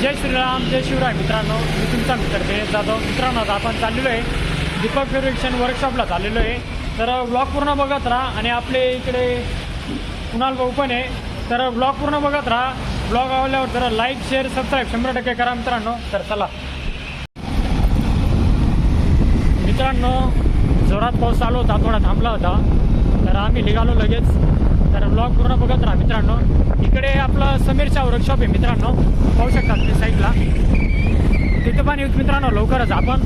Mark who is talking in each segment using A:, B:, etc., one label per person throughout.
A: जय श्रीराम जय शिवराय. मित्रांनो मी तुमचा मित्र दिनेश जाधव. मित्रांनो आता आपण चाललेलो आहे दीपक प्युरिफिकेशन वर्कशॉपला चाललेलो आहे. तर ब्लॉग पूर्ण बघत राहा आणि आपले इकडे कुणाल भाऊ पण आहे. तर ब्लॉग पूर्ण बघत राहा. ब्लॉग आवडल्यावर जरा लाईक शेअर सबस्क्राईब शंभर टक्के करा मित्रांनो. तर चला. मित्रांनो जोरात पाऊस चालू होता थोडा थांबला होता. तर आम्ही निघालो लगेच. तर ब्लॉग पूर्ण बघत राहा मित्रांनो. इकडे आपलं समीरच्या वर्कशॉप आहे मित्रांनो. पाहू शकता तुम्ही साईडला तिथं पण येऊत मित्रांनो लवकरच आपण.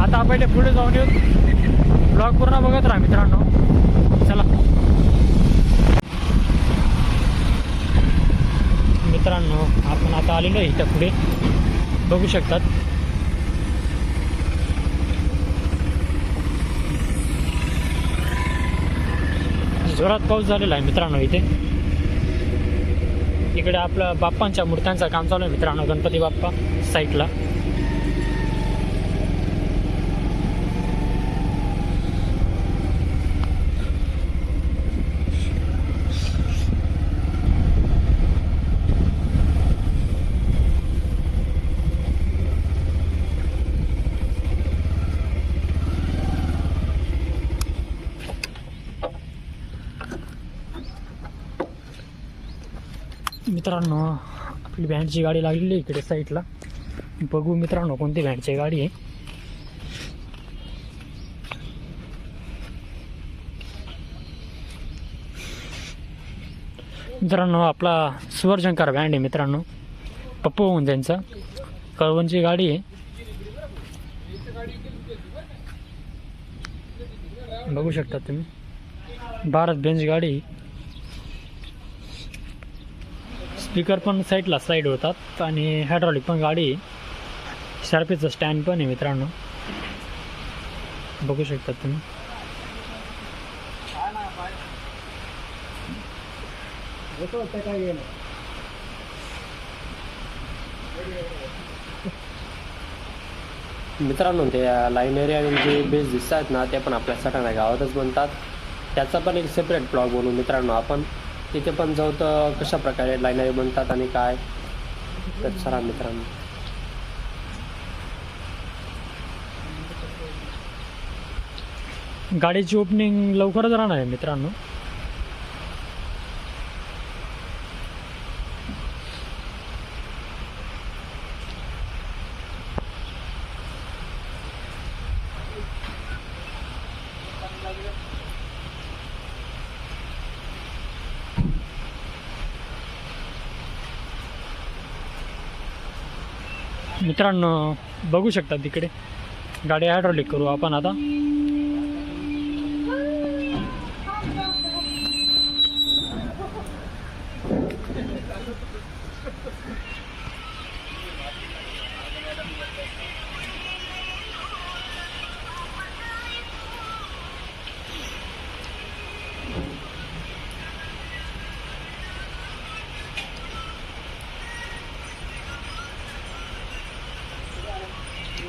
A: आता पहिले पुढे जाऊन येऊ ब्लॉग पूर्ण बघत राहा मित्रांनो. चला. मित्रांनो आपण आता आलेलो आहे इथं पुढे. बघू शकतात. जोरात पाऊस झालेला आहे मित्रांनो इथे. इकडे आपलं बाप्पांच्या मूर्त्यांचं काम चालू आहे मित्रांनो. गणपती बाप्पा साईटला मित्रांनो आपली व्हॅनची गाडी लागलेली आहे इकडे साईडला बघू मित्रांनो कोणती व्हॅनची गाडी आहे. मित्रांनो आपला सुवर्जनकार बँड आहे मित्रांनो. पप्पू होऊन त्यांचा. कळवणची गाडी आहे. बघू शकता तुम्ही. भारत बेंच गाडी आहे. स्पीकर पण साईडला स्लाईड होतात आणि हायड्रॉलिक पण गाडी आहे. शार्पीचं स्टँड पण आहे मित्रांनो. बघू शकता तुम्ही.
B: मित्रांनो ते लाईन एरिया जे बेस दिसत आहेत ना ते पण आपल्या सटाणा गावातच बनतात. त्याचा पण एक सेपरेट ब्लॉग बनवू मित्रांनो आपण. तिथे पण जाऊ तर कशा प्रकारे लाईनरी बनतात आणि काय? तर सरा मित्रांनो.
A: गाडीची ओपनिंग लवकरच राहणार आहे मित्रांनो. मित्रांनो बघू शकता तिकडे. गाडी हायड्रॉलिक करू आपण आता.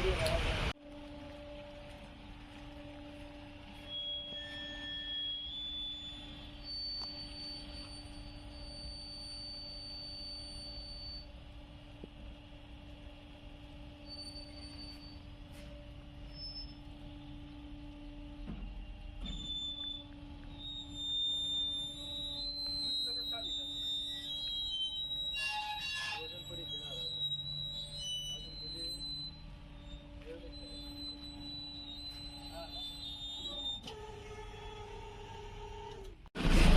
A: Yeah.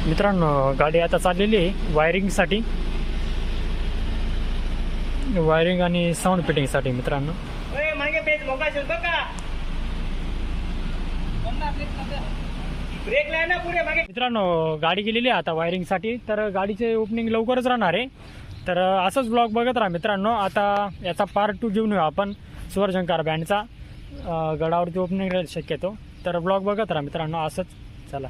A: मित्रांनो गाडी आता चाललेली आहे वायरिंगसाठी वायरिंग आणि साऊंड फिटिंगसाठी मित्रांनो. मित्रांनो गाडी गेलेली आहे आता वायरिंगसाठी तर गाडीचे ओपनिंग लवकरच राहणार आहे. तर असंच ब्लॉग बघत राहा मित्रांनो. आता याचा पार्ट टू घेऊन येऊ आपण सुवरशंकर बँडचा गडावरती ओपनिंग राहील शक्यतो. तर ब्लॉग बघत राहा मित्रांनो असंच. चला.